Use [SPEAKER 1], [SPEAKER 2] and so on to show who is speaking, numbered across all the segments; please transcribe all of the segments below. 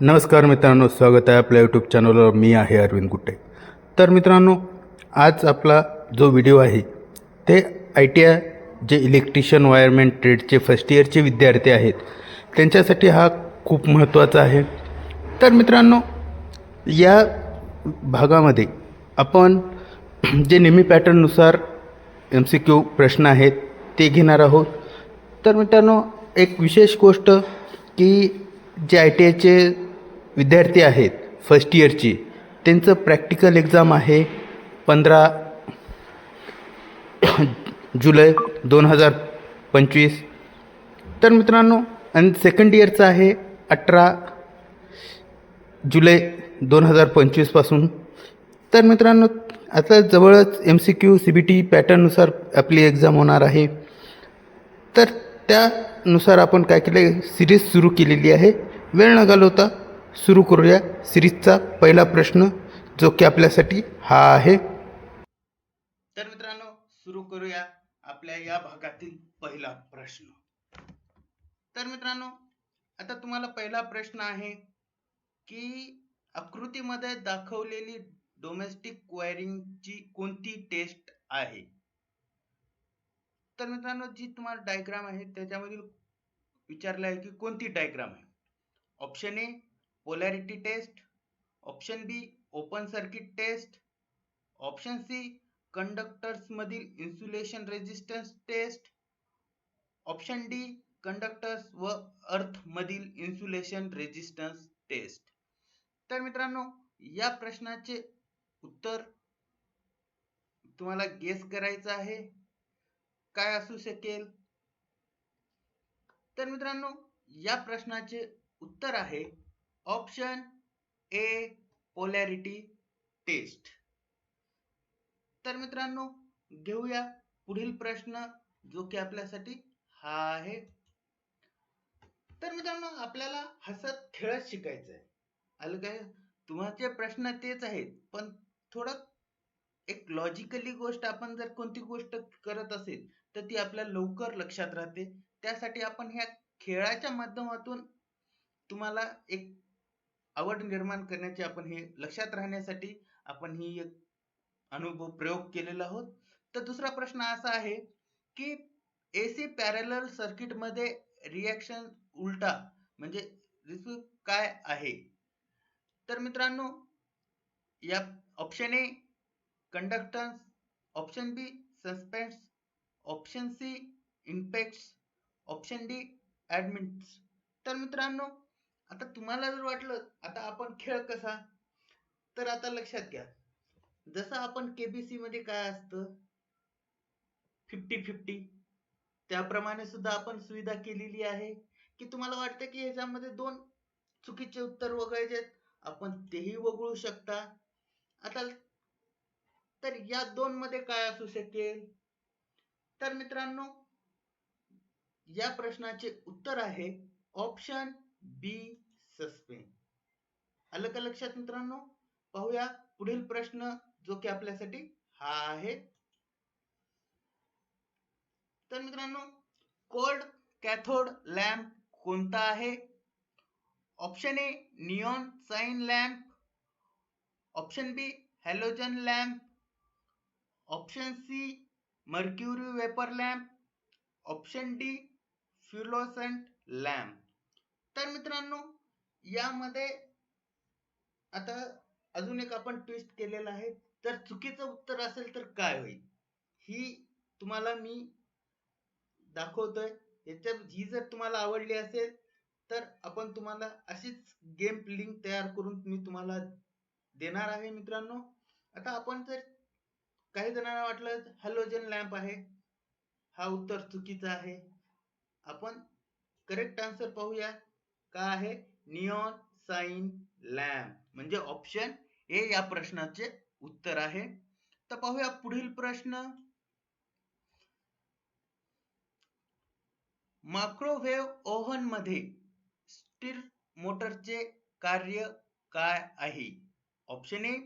[SPEAKER 1] नमस्कार मित्रांनो स्वागत आहे आपल्या यूट्यूब चॅनलवर मी आहे अरविंद गुट्टे तर मित्रांनो आज आपला जो व्हिडिओ आहे ते आय टी आय जे इलेक्ट्रिशियन वायरमॅन ट्रेडचे फर्स्ट इयरचे विद्यार्थी आहेत त्यांच्यासाठी हा खूप महत्त्वाचा आहे. तर मित्रांनो या भागामध्ये आपण जे नेहमी पॅटर्ननुसार एम सी क्यू प्रश्न आहेत ते घेणार आहोत. तर मित्रांनो एक विशेष गोष्ट की जे आय टी आयचे विद्यार्थी आहेत फर्स्ट इयरची त्यांचं प्रॅक्टिकल एक्झाम आहे पंधरा जुलै दोन हजार पंचवीस. तर मित्रांनो आणि सेकंड इयरचं आहे अठरा जुलै दोन हजार पंचवीसपासून तर मित्रांनो आता जवळच M C Q C B T पॅटर्ननुसार आपली एक्झाम होणार आहे. तर त्यानुसार आपण काय केलं सिरीज सुरू केलेली आहे. वेळ न घालवता सुरू करूया सिरीजचा पहिला प्रश्न जो की आपल्यासाठी हा आहे. तर मित्रांनो सुरू करूया आपल्या या भागातील पहिला प्रश्न. तर मित्रांनो आता तुम्हाला पहिला प्रश्न आहे की आकृतीमध्ये दाखवलेली डोमेस्टिक क्वायरिंगची कोणती टेस्ट आहे? तर मित्रांनो जी तुम्हाला डायग्राम आहे त्याच्यामधील विचारलं आहे की कोणती डायग्राम आहे? Option A polarity test option B open circuit test option C conductors मधील insulation resistance test option D conductors व अर्थ मधील इन्सुलेशन रेजिस्टन्स टेस्ट तर मित्रांनो या प्रश्नाचे उत्तर तुम्हाला गेस करायचं आहे. काय असू शकेल? तर मित्रांनो या प्रश्नाचे उत्तर आहे ऑप्शन ए पोलॅरिटी टेस्ट. तर मित्रांनो घेऊया पुढील प्रश्न जो की आपल्यासाठी हा आहे. तर मित्रांनो आपल्याला हसत खेळत शिकायचं आहे आलं काय? तुम्हाचे प्रश्न तेच आहेत पण थोडं एक लॉजिकली गोष्ट आपण जर कोणती गोष्ट करत असेल तर ती आपल्या लवकर लक्षात राहते. त्यासाठी आपण ह्या खेळाच्या माध्यमातून तुम्हाला एक आवड निर्माण करण्याची आपण हे लक्षात राहण्यासाठी आपण ही एक अनुभव प्रयोग केलेला आहोत. तर दुसरा प्रश्न असा आहे की एसी पॅरेलल सर्किटमध्ये रिॲक्शन उलटा म्हणजे काय आहे? तर मित्रांनो या option A conductance option B suspense option C impact option D admits तर मित्रांनो आता तुम्हाला जर वाटलं आता आपण खेळ कसा? तर आता लक्षात घ्या. जसं आपण केबीसी मध्ये काय असतं? फिफ्टी फिफ्टी त्याप्रमाणे सुद्धा आपण सुविधा केलेली आहे की तुम्हाला वाटतं की ह्याच्यामध्ये दोन चुकीचे उत्तर वगळायचे आपण तेही वगळू शकता. आता तर या दोन मध्ये काय असू शकेल? तर मित्रांनो या प्रश्नाचे उत्तर आहे ऑप्शन बी सस्पेन आलं का लक्षात मित्रांनो? पाहूया पुढील प्रश्न जो की आपल्यासाठी हा आहे. तर मित्रांनो कोल्ड कॅथोड लॅम्प कोणता आहे? Option A neon sign lamp option B halogen lamp option C mercury vapour lamp option D fluorescent lamp तर मित्रांनो यामध्ये आता अजून एक आपण ट्विस्ट केलेला आहे. तर चुकीचं उत्तर असेल तर काय होईल? ही तुम्हाला मी दाखवतोय. याच्या ही जर तुम्हाला आवडली असेल तर आपण तुम्हाला अशीच गेम लिंक तयार करून मी तुम्हाला देणार आहे मित्रांनो. आता आपण जर काही जणांना वाटलं हॅलोजन लॅम्प आहे. हा उत्तर चुकीचा आहे. आपण करेक्ट आन्सर पाहूया. काय आहे? नियॉन साइन लॅम्प म्हणजे ऑप्शन ए या प्रश्नाचे उत्तर आहे. तर पाहूया पुढील प्रश्न. मायक्रोवेव्ह ओव्हनमध्ये स्टील मोटरचे कार्य काय आहे? ऑप्शन ए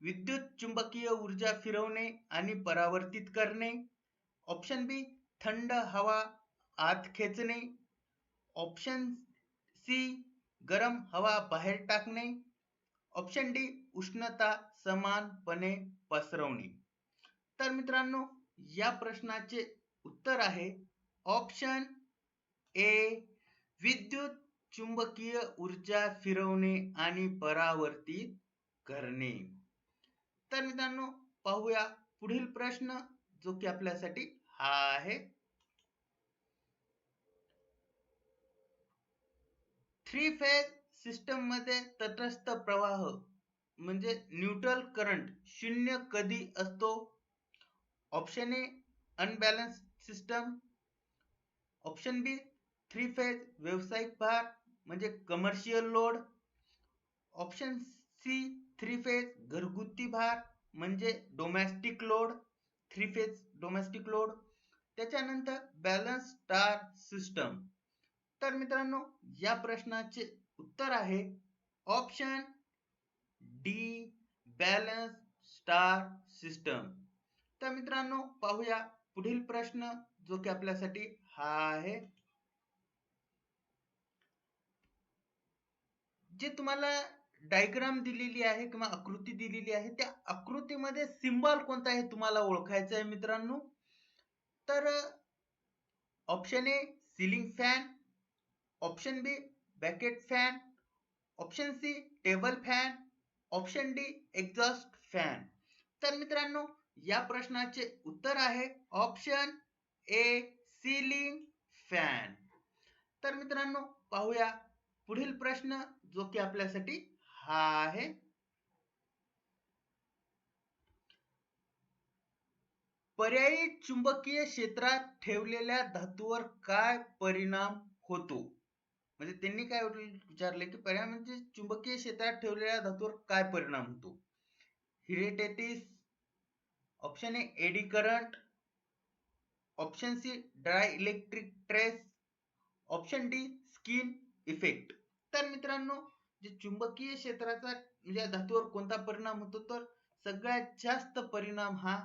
[SPEAKER 1] विद्युत चुंबकीय ऊर्जा फिरवणे आणि परावर्तित करणे. ऑप्शन बी थंड हवा आत खेचणे. ऑप्शन सी गरम हवा बाहेर टाकणे. ऑप्शन डी उष्णता समानपणे पसरवणे. तर मित्रांनो या प्रश्नाचे उत्तर आहे ऑप्शन ए विद्युत चुंबकीय ऊर्जा फिरवणे आणि परावर्तित करणे. तर मित्रांनो पाहूया पुढील प्रश्न जो की आपल्यासाठी हा आहे. थ्री फेज सिस्टममध्ये तटस्थ प्रवाह म्हणजे न्यूट्रल करंट शून्य कधी असतो? Option A unbalance system. Option B three phase व्यावसायिक भार म्हणजे commercial load. Option C three phase घरगुती भार म्हणजे domestic load. Three phase domestic load. त्याच्यानंतर बॅलन्स स्टार सिस्टम. तर मित्रांनो या प्रश्नाचे उत्तर आहे option D balance star system तर मित्रांनो पाहूया पुढील प्रश्न जो की आपल्यासाठी हा आहे. जे तुम्हाला डायग्राम दिलेली आहे किंवा आकृती दिलेली आहे त्या आकृतीमध्ये सिम्बॉल कोणता आहे तुम्हाला ओळखायचं आहे मित्रांनो. तर option A ceiling fan option B bracket fan option C table fan option D exhaust fan तर मित्रांनो या प्रश्नाचे उत्तर आहे ऑप्शन ए सीलिंग फॅन तर मित्रांनो पाहूया पुढील प्रश्न जो की आपल्यासाठी हा आहे. पर्यायी चुंबकीय क्षेत्रात ठेवलेल्या धातूवर काय परिणाम होतो? म्हणजे त्यांनी काय विचारले की पर्याय म्हणजे चुंबकीय क्षेत्रात ठेवलेल्या धातूवर काय परिणाम होतो? Hysteresis option A eddy current option C dielectric stress option D skin effect तर मित्रांनो जे चुंबकीय क्षेत्राचा म्हणजे धातूवर कोणता परिणाम होतो तर सगळ्यात जास्त परिणाम हा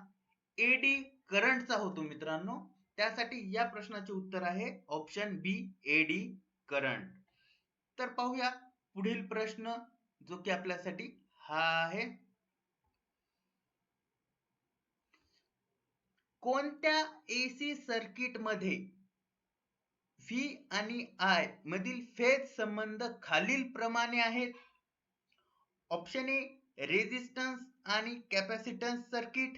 [SPEAKER 1] एडी करंटचा होतो मित्रांनो. त्यासाठी या प्रश्नाचे उत्तर आहे ऑप्शन बी एडी करंट. तर पाहूया पुढील प्रश्न जो की आपल्यासाठी हा आहे. कोणत्या एसी सर्किटमध्ये व्ही आणि आय मधील फेज संबंध खालील प्रमाणे आहेत? ऑप्शन ए रेजिस्टन्स आणि कॅपॅसिटन्स सर्किट.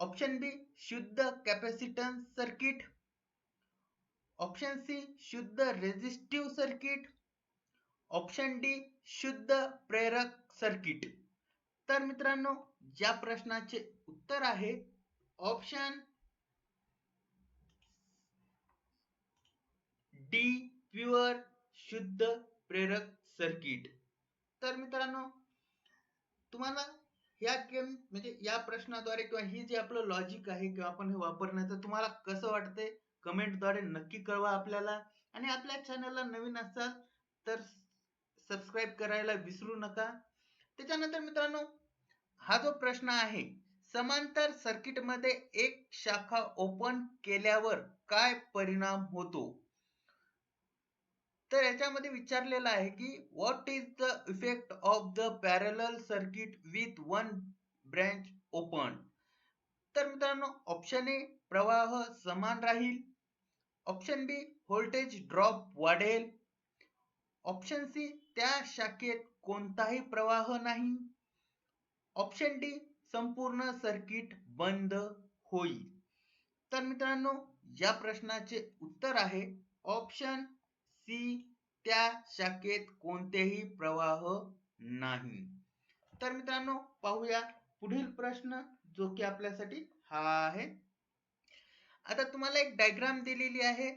[SPEAKER 1] ऑप्शन बी शुद्ध कॅपॅसिटन्स सर्किट. ऑप्शन सी शुद्ध रेजिस्टिव्ह सर्किट ऑप्शन डी शुद्ध प्रेरक सर्किट तर मित्रांनो या प्रश्नाचे उत्तर आहे ऑप्शन डी प्युअर शुद्ध प्रेरक सर्किट तर मित्रांनो तुम्हाला या गेम म्हणजे या प्रश्नाद्वारे किंवा ही जे आपलं लॉजिक आहे किंवा आपण हे वापरण्याचं तुम्हाला कसं वाटतंय? कमेंटद्वारे नक्की कळवा आपल्याला. आणि आपल्या चॅनलला नवीन असाल तर सबस्क्राईब करायला विसरू नका. त्याच्यानंतर मित्रांनो हा जो प्रश्न आहे समांतर सर्किटमध्ये एक शाखा ओपन केल्यावर काय परिणाम होतो? तर याच्यामध्ये विचारलेलं आहे की what is the effect of the parallel circuit with one branch open तर मित्रांनो ऑप्शन ए प्रवाह समान राहील. ऑप्शन बी व्होल्टेज ड्रॉप वाढेल. ऑप्शन सी त्या शाखेत कोणताही प्रवाह नाही. ऑप्शन डी संपूर्ण सर्किट बंद होईल. तर मित्रांनो या प्रश्नाचे उत्तर आहे ऑप्शन सी त्या शाखेत कोणतेही प्रवाह नाही. तर मित्रांनो पाहूया पुढील प्रश्न जो की आपल्यासाठी हा आहे. आता तुम्हाला एक डायग्राम दिलेली आहे.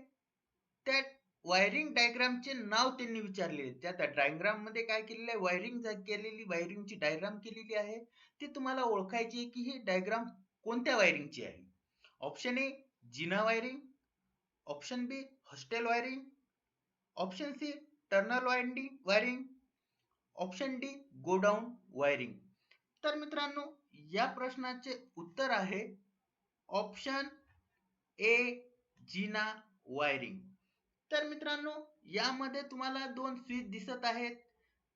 [SPEAKER 1] त्या वायरिंग डायग्रामचे नाव त्यांनी विचारले त्या डायग्राममध्ये काय केलेलं आहे? वायरिंग केलेली वायरिंगची डायग्राम केलेली आहे. ती तुम्हाला ओळखायची आहे की ही डायग्राम कोणत्या वायरिंगची आहे? Option A Jinnah wiring option B hostel wiring option C tunnel wiring wiring option D godown wiring तर मित्रांनो या प्रश्नाचे उत्तर आहे ऑप्शन ए जिना वायरिंग तर मित्रांनो यामध्ये तुम्हाला दोन स्विच दिसत आहेत.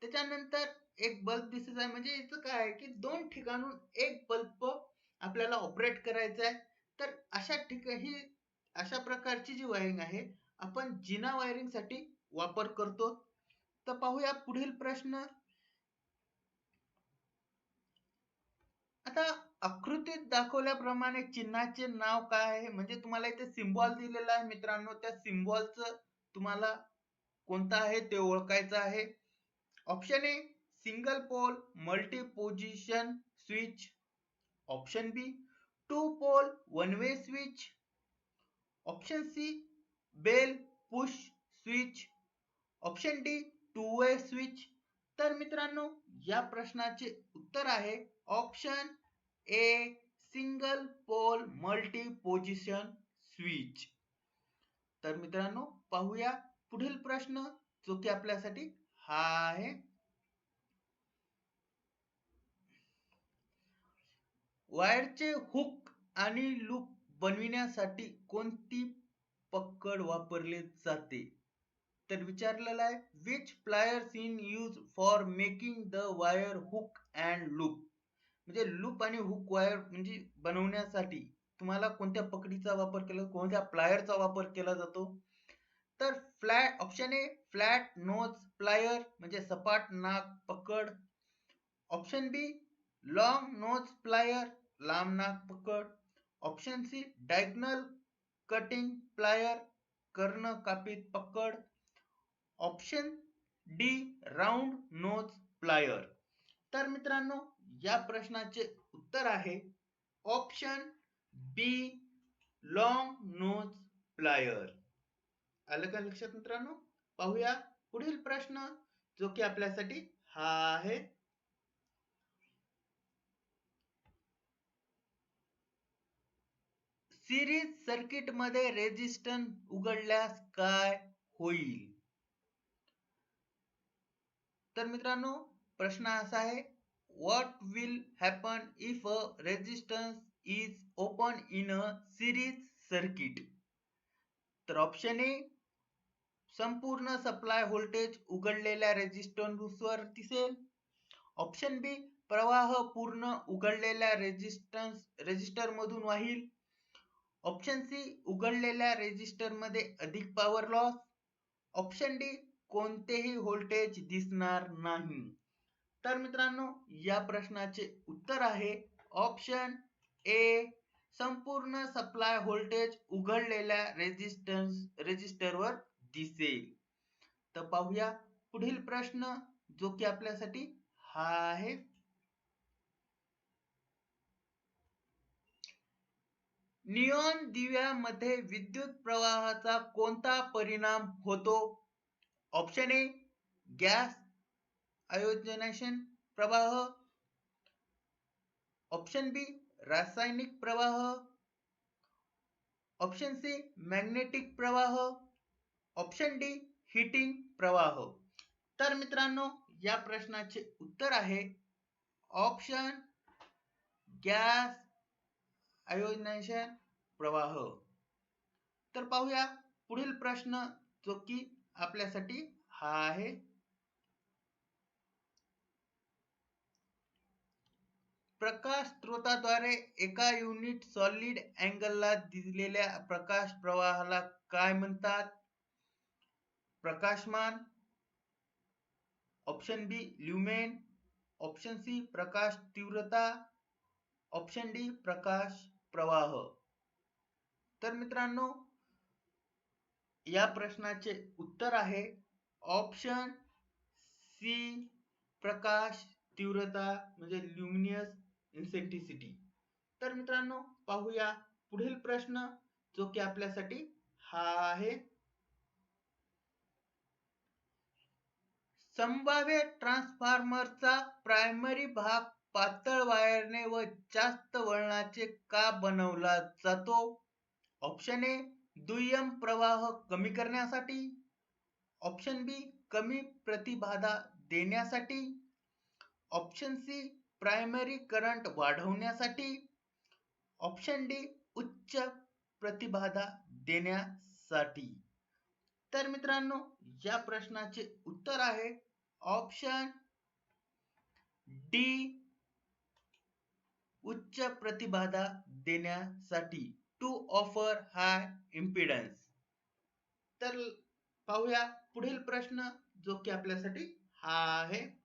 [SPEAKER 1] त्याच्यानंतर एक बल्ब दिसत आहे. म्हणजे याचं काय आहे की दोन ठिकाणून एक बल्ब आपल्याला ऑपरेट करायचा आहे तर अशा ठिकाणी अशा प्रकारची जी वायरिंग आहे आपण जिना वायरिंगसाठी वापर करतो. तर पाहूया पुढील प्रश्न. आता आकृतीत दाखवल्याप्रमाणे चिन्हाचे नाव काय आहे? म्हणजे तुम्हाला इथे सिम्बॉल दिलेला आहे मित्रांनो. त्या सिम्बॉलचं तुम्हाला कोणता आहे ते ओळखायचं आहे. Option A single pole multi position switch option B two pole one way switch option C bell push switch option D two way switch तर मित्रांनो या प्रश्नाचे उत्तर आहे option A single pole multi position switch तर मित्रांनो पाहूया पुढील प्रश्न जो की आपल्यासाठी हा आहे. वायरचे हुक आणि लूप बनविण्यासाठी कोणती पकड वापरले जाते? तर विचारलेला आहे which pliers in use for making the wire hook and loop म्हणजे लूप आणि हुक वायर म्हणजे बनवण्यासाठी तुम्हाला कोणत्या पकडीचा वापर केला कोणत्या प्लायरचा वापर केला जातो? तर flat option A flat nose plier म्हणजे सपाट नाक पकड. Option B long nose plier लांब नाक पकड. Option C diagonal cutting plier कर्ण कापीत पकड. Option D round nose plier तर मित्रांनो या प्रश्नाचे उत्तर आहे option B long nose plier आलं का लक्षात मित्रांनो? पाहूया पुढील प्रश्न जो की आपल्यासाठी हा आहे. सिरीज सर्किटमध्ये रेजिस्टन्स उघडल्यास काय होईल? तर मित्रांनो प्रश्न असा आहे what will happen if a resistance is open in a series circuit? तर ऑप्शन ए संपूर्ण सप्लाय व्होल्टेज उघडलेल्या रेजिस्टन्सवर दिसेल. ऑप्शन बी प्रवाह पूर्ण उघडलेल्या रेजिस्टन्स रेजिस्टर मधून वाहील. ऑप्शन सी उघडलेल्या रेजिस्टरमध्ये अधिक पॉवर लॉस ऑप्शन डी कोणतेही व्होल्टेज दिसणार नाही. तर मित्रांनो या प्रश्नाचे उत्तर आहे ऑप्शन ए संपूर्ण सप्लाय व्होल्टेज उघडलेल्या रेजिस्टन्स रेजिस्टरवर दिसेल. तर पाहूया पुढील प्रश्न जो की आपल्यासाठी हा आहे. नियॉन दिव्यामध्ये विद्युत प्रवाहाचा कोणता परिणाम होतो? ऑप्शन ए गॅस आयोजनेशन प्रवाह ऑप्शन बी रासायनिक प्रवाह ऑप्शन सी मॅग्नेटिक प्रवाह ऑप्शन डी हिटिंग प्रवाह. तर मित्रांनो या प्रश्नाचे उत्तर आहे ऑप्शन गॅस आयोजनेशन प्रवाह. तर पाहूया पुढील प्रश्न जो की आपल्यासाठी हा आहे. प्रकाश स्त्रोताद्वारे एका युनिट सॉलिड अँगलला दिलेल्या प्रकाश प्रवाहाला काय म्हणतात? प्रकाशमान option B lumen option C प्रकाश तीव्रता ऑप्शन डी प्रकाश प्रवाह. तर मित्रांनो या प्रश्नाचे उत्तर आहे ऑप्शन सी प्रकाश तीव्रता म्हणजे ल्युमिनियस इन्सेंटिसिटी तर मित्रांनो पाहूया पुढील प्रश्न जो की आपल्यासाठी हा आहे. संभाव्य ट्रान्सफॉर्मरचा प्रायमरी भाग पातळ वायरने व जास्त वळणाचे का बनवला जातो? ऑप्शन ए दुय्यम प्रवाह कमी करण्यासाठी. ऑप्शन बी कमी प्रतिबाधा देण्यासाठी. ऑप्शन सी प्रायमरी करंट वाढवण्यासाठी ऑप्शन डी उच्च प्रतिबाधा देण्यासाठी. तर मित्रांनो या प्रश्नाचे उत्तर आहे ऑप्शन डी उच्च प्रतिबाधा देण्यासाठी टू ऑफर हाय इम्पिडन्स तर पाहूया पुढील प्रश्न जो की आपल्यासाठी हा आहे.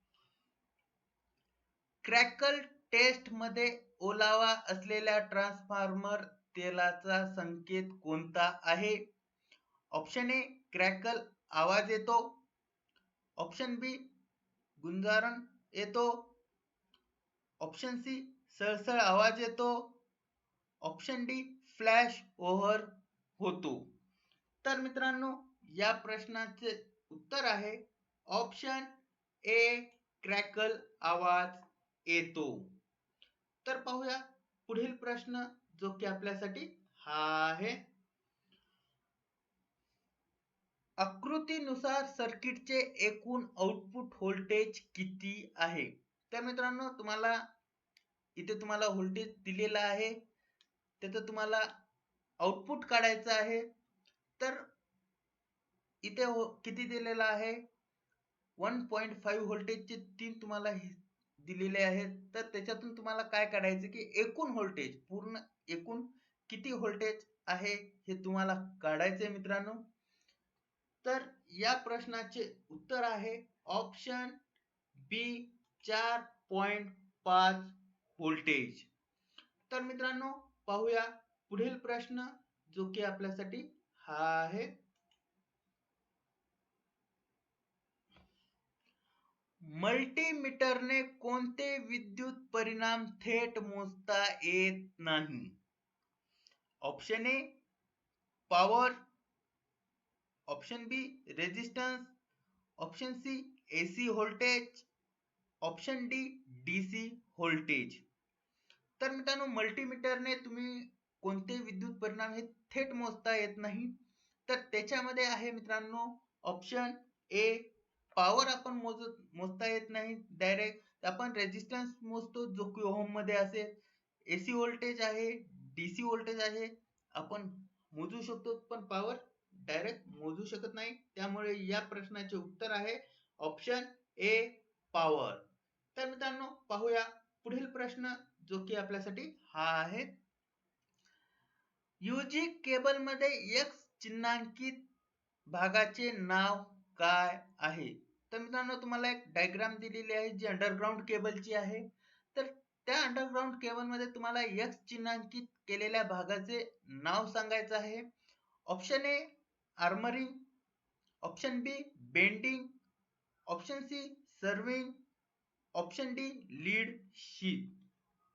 [SPEAKER 1] क्रॅकल टेस्टमध्ये ओलावा असलेल्या ट्रान्सफॉर्मर तेलाचा संकेत कोणता आहे? ऑप्शन ए क्रॅकल आवाज येतो. ऑप्शन बी गुंजारण येतो. ऑप्शन सी सळसळ आवाज येतो. ऑप्शन डी फ्लॅश ओव्हर होतो. तर मित्रांनो या प्रश्नाचे उत्तर आहे ऑप्शन ए क्रॅकल आवाज येतो. तर पाहूया पुढील प्रश्न जो की आपल्यासाठी हा आहे. आकृतीनुसार सर्किटचे एकूण आउटपुट व्होल्टेज किती आहे? तर मित्रांनो तुम्हाला इथे तुम्हाला व्होल्टेज दिलेला आहे. त्याचं तुम्हाला आउटपुट काढायचं आहे. तर इथे हो किती दिलेला आहे? वन पॉईंट फाईव्ह व्होल्टेजचे तीन तुम्हाला दिलेले आहेत. तर त्याच्यातून तुम्हाला काय काढायचं की एकूण व्होल्टेज पूर्ण एकूण किती व्होल्टेज आहे हे तुम्हाला काढायचे मित्रांनो. तर या प्रश्नाचे उत्तर आहे ऑप्शन बी चार पॉइंट पाच व्होल्टेज तर मित्रांनो पाहूया पुढील प्रश्न जो की आपल्यासाठी हा आहे. मल्टीमीटरने कोणते विद्युत परिणाम थेट मोजता येत नाही? Option A power. Option B resistance option C AC voltage. Option D DC voltage. तर मित्रांनो मल्टीमीटरने तुम्ही कोणते विद्युत परिणाम हे थेट मोजता येत नाही. तर त्याच्यामध्ये आहे मित्रांनो ऑप्शन ए पॉवर आपण मोजत मोजता येत नाही. डायरेक्ट आपण रेजिस्टन्स मोजतो जो की ओहममध्ये असेल. एसी व्होल्टेज आहे डीसी व्होल्टेज आहे. आपण मोजू शकतो पण पॉवर डायरेक्ट मोजू शकत नाही. त्यामुळे या प्रश्नाचे उत्तर आहे ऑप्शन ए पॉवर तर मित्रांनो पाहूया पुढील प्रश्न जो की आपल्यासाठी हा आहे. युजी केबलमध्ये एक्स चिन्हांकित भागाचे नाव काय आहे? तर मित्रांनो तुम्हाला एक डायग्राम दिलेली आहे जी अंडरग्राउंड केबलची आहे. तर त्या अंडरग्राउंड केबलमध्ये तुम्हाला एक्स चिन्हांकित केलेल्या भागाचे नाव सांगायचं आहे. Option A armouring option B bending option C serving option D lead sheath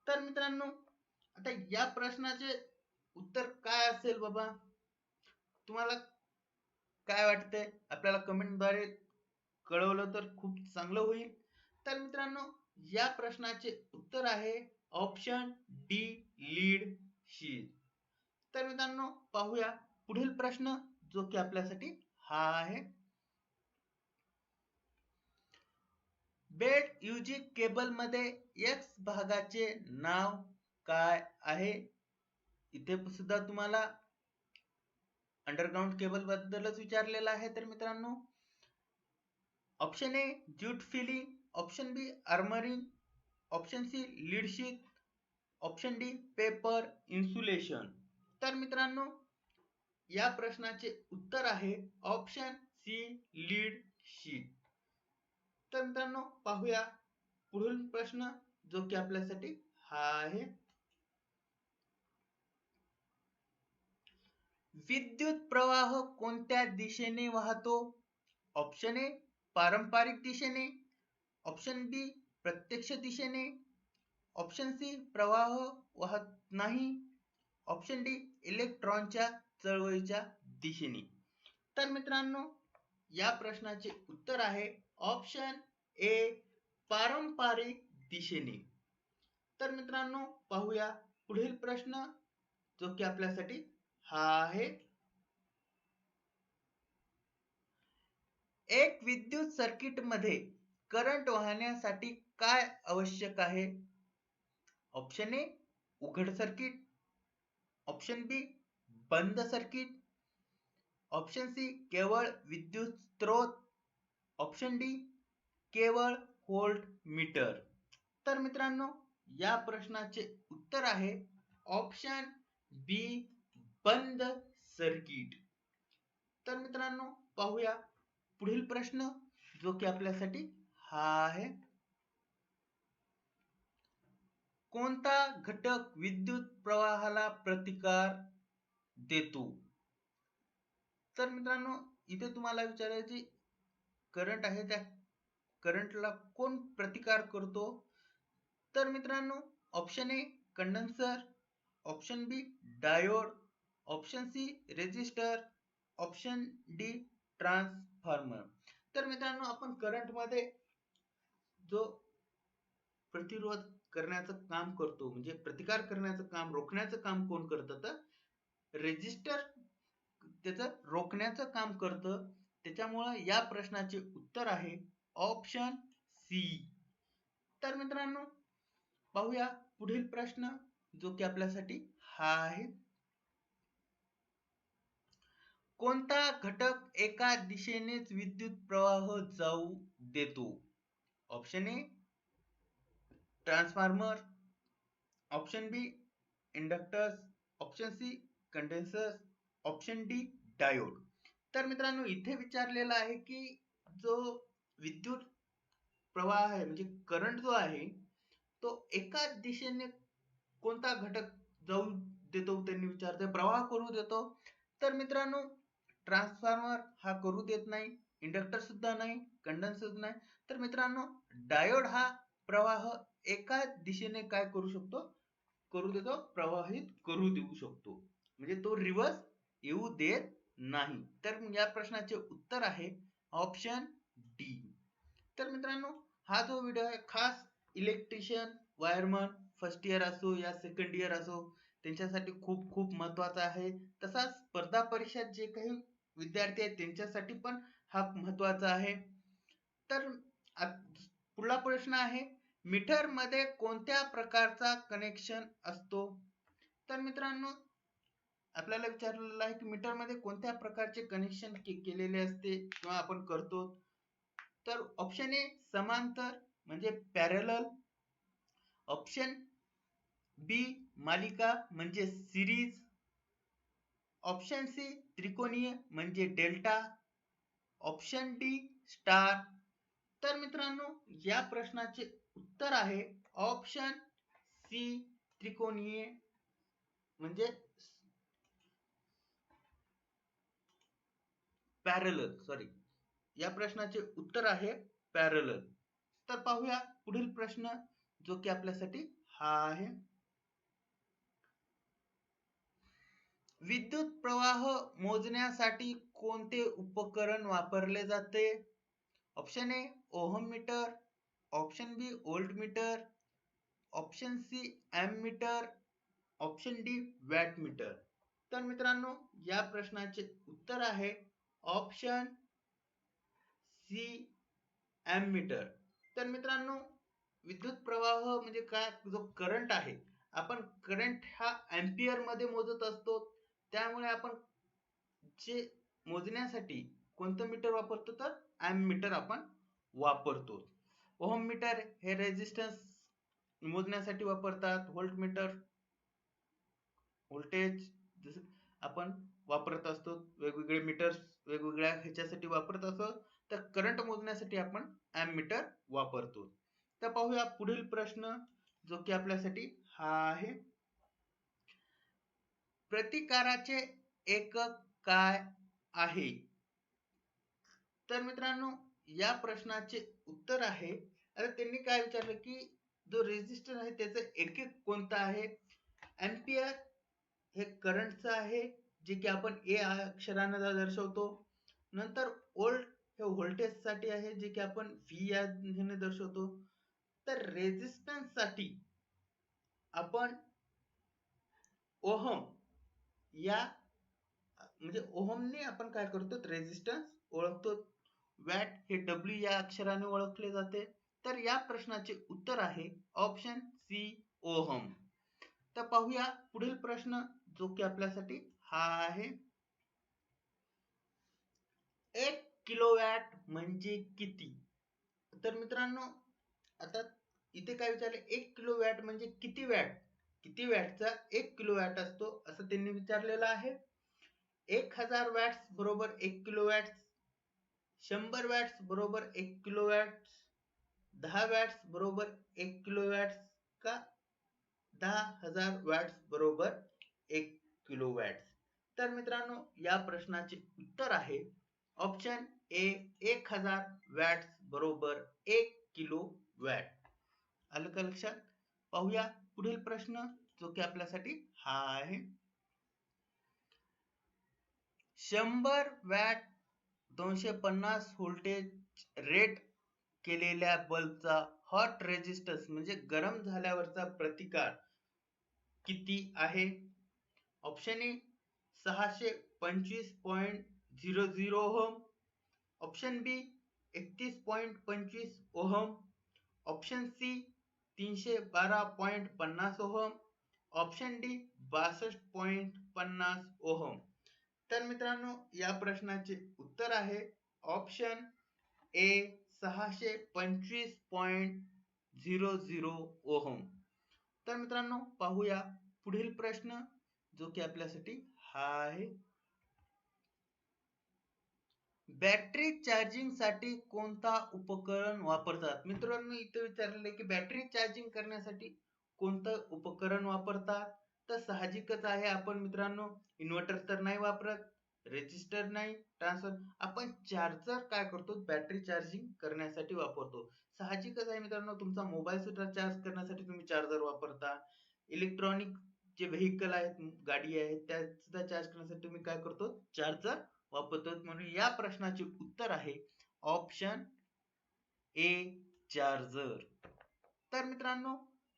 [SPEAKER 1] तर मित्रांनो आता या प्रश्नाचे उत्तर काय असेल बाबा? तुम्हाला काय वाटतंय? आपल्याला कमेंटद्वारे कळवलं तर खूप चांगलं होईल. तर मित्रांनो या प्रश्नाचे उत्तर आहे ऑप्शन डी लीड शीट तर मित्रांनो पाहूया पुढील प्रश्न जो की आपल्यासाठी हा आहे. बेड युजी केबलमध्ये एक्स भागाचे नाव काय आहे? इथे सुद्धा तुम्हाला अंडरग्राउंड केबल बद्दलच विचारलेलं आहे तर मित्रांनो. Option A jute filling. Option B armouring. Option C lead sheath option D paper insulation. तर मित्रांनो या प्रश्नाचे उत्तर आहे ऑप्शन सी लीड शीट तर मित्रांनो पाहूया पुढील प्रश्न जो की आपल्यासाठी हा आहे. विद्युत प्रवाह कोणत्या दिशेने वाहतो? ऑप्शन ए पारंपरिक दिशेने ऑप्शन बी प्रत्यक्ष दिशेने ऑप्शन सी प्रवाह वाहत नाही ऑप्शन डी इलेक्ट्रॉनच्या चळवळीच्या दिशेने. तर मित्रांनो या प्रश्नाचे उत्तर आहे ऑप्शन ए पारंपरिक दिशेने. तर मित्रांनो पाहूया पुढील प्रश्न जो की आपल्यासाठी हा आहे. एक विद्युत सर्किटमध्ये करंट वाहण्यासाठी काय आवश्यक आहे? ऑप्शन ए उघड सर्किट ऑप्शन बी बंद सर्किट ऑप्शन सी केवळ विद्युत स्त्रोत ऑप्शन डी केवळ व्होल्ट मीटर तर मित्रांनो या प्रश्नाचे उत्तर आहे ऑप्शन बी बंद सर्किट तर मित्रांनो पाहूया. पुढील प्रश्न जो की आपल्यासाठी हा आहे. कोणता घटक विद्युत प्रवाहाला प्रतिकार देतो? तर मित्रांनो इथे तुम्हाला विचारायची करंट आहे त्या करंटला कोण प्रतिकार करतो? तर मित्रांनो option A condenser option B diode option C resistor option D transformer तर मित्रांनो आपण करंटमध्ये जो प्रतिरोध करण्याचं काम करतो म्हणजे प्रतिकार करण्याचं काम रोखण्याचं काम कोण करतं तर रेजिस्टर त्याचं रोखण्याचं काम करतं. त्याच्यामुळं या प्रश्नाचे उत्तर आहे ऑप्शन सी तर मित्रांनो पाहूया पुढील प्रश्न जो की आपल्यासाठी हा आहे. कोणता घटक एका दिशेनेच विद्युत प्रवाह जाऊ देतो? Option A transformer option B inductors option C condensers option D diode तर मित्रांनो इथे विचारलेलं आहे की जो विद्युत प्रवाह आहे म्हणजे करंट जो आहे तो एका दिशेने कोणता घटक जाऊ देतो? त्यांनी विचारते प्रवाह करू देतो. तर मित्रांनो ट्रान्सफॉर्मर हा करू देत नाही इंडक्टर सुद्धा नाही कंडन्सर नाही. तर मित्रांनो डायोड हा प्रवाह एकाच दिशेने काय करू शकतो? करू देतो प्रवाहित करू देऊ शकतो. म्हणजे तो रिव्हर्स येऊ देत नाही. तर या प्रश्नाचे उत्तर आहे ऑप्शन डी तर मित्रांनो हा जो व्हिडिओ आहे खास इलेक्ट्रिशियन वायरमन फर्स्ट इयर असो या सेकंड इयर असो त्यांच्यासाठी खूप खूप महत्त्वाचा आहे. तसाच स्पर्धा परीक्षेत जे काही विद्यार्थी आहेत त्यांच्यासाठी पण हा महत्त्वाचा आहे. तर पुढला प्रश्न आहे मीटरमध्ये कोणत्या प्रकारचा कनेक्शन असतो? तर मित्रांनो आपल्याला विचारलेलं आहे की मीटरमध्ये कोणत्या प्रकारचे कनेक्शन केलेले असते किंवा आपण करतो? तर ऑप्शन ए समांतर म्हणजे पॅरलल ऑप्शन बी मालिका म्हणजे सिरीज ऑप्शन सी त्रिकोणीय म्हणजे डेल्टा ऑप्शन डी स्टार. तर मित्रांनो या प्रश्नाचे उत्तर आहे ऑप्शन सी त्रिकोणीय म्हणजे पॅरल सॉरी. या प्रश्नाचे उत्तर आहे पॅरल तर पाहूया पुढील प्रश्न जो की आपल्यासाठी हा आहे. विद्युत प्रवाह मोजण्यासाठी कोणते उपकरण वापरले जाते? Option A ohmmeter. Option B old meter. Option C ammeter. Option D wattmeter. तर मित्रांनो या प्रश्नाचे उत्तर आहे ऑप्शन सी एम मीटर. तर मित्रांनो विद्युत प्रवाह म्हणजे काय? जो करंट आहे. आपण करंट हा अँपियरमध्ये मोजत असतो. त्यामुळे आपण जे मोजण्यासाठी कोणतं मीटर वापरतो तर ॲम मीटर आपण वापरतो. ओहम मीटर हे रेजिस्टन्स मोजण्यासाठी वापरतात. व्होल्ट मीटर व्होल्टेज जसं आपण वापरत असतो. वेगवेगळे मीटर्स वेगवेगळ्या ह्याच्यासाठी वापरत असतो. तर करंट मोजण्यासाठी आपण ॲम मीटर वापरतो. तर पाहूया पुढील प्रश्न जो की आपल्यासाठी हा आहे. प्रतिकाराचे एकक काय आहे? तर मित्रांनो या प्रश्नाचे उत्तर आहे. आता त्यांनी काय विचारलं की जो रेजिस्टर आहे त्याचं एकक कोणतं आहे? एम्पियर हे करंटचं आहे जे की आपण ए अक्षरानं दर्शवतो. नंतर ओल्ड हे व्होल्टेजसाठी आहे जे की आपण व्ही या दर्शवतो. तर रेजिस्टन्ससाठी आपण ओहम या म्हणजे ओहमने आपण काय करतो रेजिस्टन्स ओळखतो. वॅट हे डब्ल्यू या अक्षराने ओळखले जाते. तर या प्रश्नाचे उत्तर आहे ऑप्शन सी ओहम. तर पाहूया पुढील प्रश्न जो की आपल्यासाठी हा आहे. एक किलोवॅट म्हणजे किती? तर मित्रांनो आता इथे काय विचारले? एक किलो वॅट म्हणजे किती वॅट किती वॅटचा एक किलो वॅट असतो असं त्यांनी विचारलेलं आहे. एक हजार वॅट्स बरोबर एक किलो वॅट्स शंभर वॅट्स बरोबर एक किलो वॅट्स दहा वॅट्स बरोबर एक किलो वॅट्स का दहा हजार वॅट्स बरोबर एक किलो वॅट्स? तर मित्रांनो या प्रश्नाचे उत्तर आहे ऑप्शन ए एक हजार वॅट्स बरोबर एक किलो वॅट. आलं का लक्षात? पाहूया. पुढील प्रश्न जो की आपल्यासाठी हा आहे. शंभर वॅट दोनशे पन्नास व्होल्टेज रेट केलेल्या बल्बचा हॉट रेजिस्टन्स म्हणजे गरम झाल्यावरचा प्रतिकार किती आहे? ऑप्शन ए सहाशे पंचवीस point zero zero ohm option B एकतीस पॉईंट पंचवीस ओहम ऑप्शन सी तीनशे बारा पॉइंट पन्नास ओहम. ऑप्शन डी बासष्ट पॉइंट पन्नास ओहम. तर मित्रांनो या प्रश्नाचे उत्तर आहे. ऑप्शन ए सहाशे पंचवीस पॉइंट झिरो झिरो ओहम. तर मित्रांनो पाहूया पुढील प्रश्न जो की आपल्यासाठी हा आहे. बॅटरी चार्जिंगसाठी कोणता उपकरण वापरतात? मित्रांनो इथे विचारलेले की बॅटरी चार्जिंग करण्यासाठी कोणतं उपकरण वापरतात? तर साहजिकच आहे. आपण मित्रांनो इन्व्हर्टर तर नाही वापरत रेजिस्टर नाही ट्रान्सफर आपण चार्जर काय करतो? बॅटरी चार्जिंग करण्यासाठी वापरतो. साहजिकच आहे मित्रांनो तुमचा मोबाईल सुद्धा चार्ज करण्यासाठी तुम्ही चार्जर वापरता. इलेक्ट्रॉनिक जे व्हेकल आहेत गाडी आहेत त्या सुद्धा चार्ज करण्यासाठी तुम्ही काय करतो? चार्जर वापरतो म्हणून या प्रश्नाचे उत्तर आहे ऑप्शन ए चार्जर तर मित्रांनो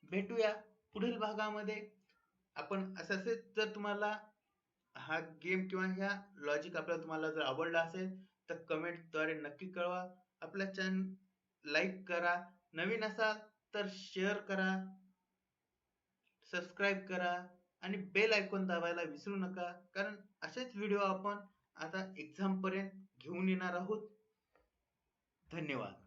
[SPEAKER 1] भेटूया पुढील भागामध्ये. आपण असं जर तुम्हाला हा गेम किंवा ह्या लॉजिक आपल्याला तुम्हाला जर आवडला असेल तर कमेंटद्वारे नक्की कळवा. आपल्या चॅनल लाईक करा. नवीन असाल तर शेअर करा. सबस्क्राईब करा. आणि बेल आयकॉन दाबायला विसरू नका. कारण असेच व्हिडिओ आपण आता एक्झाम पर्यंत घेऊन येणार आहोत. धन्यवाद.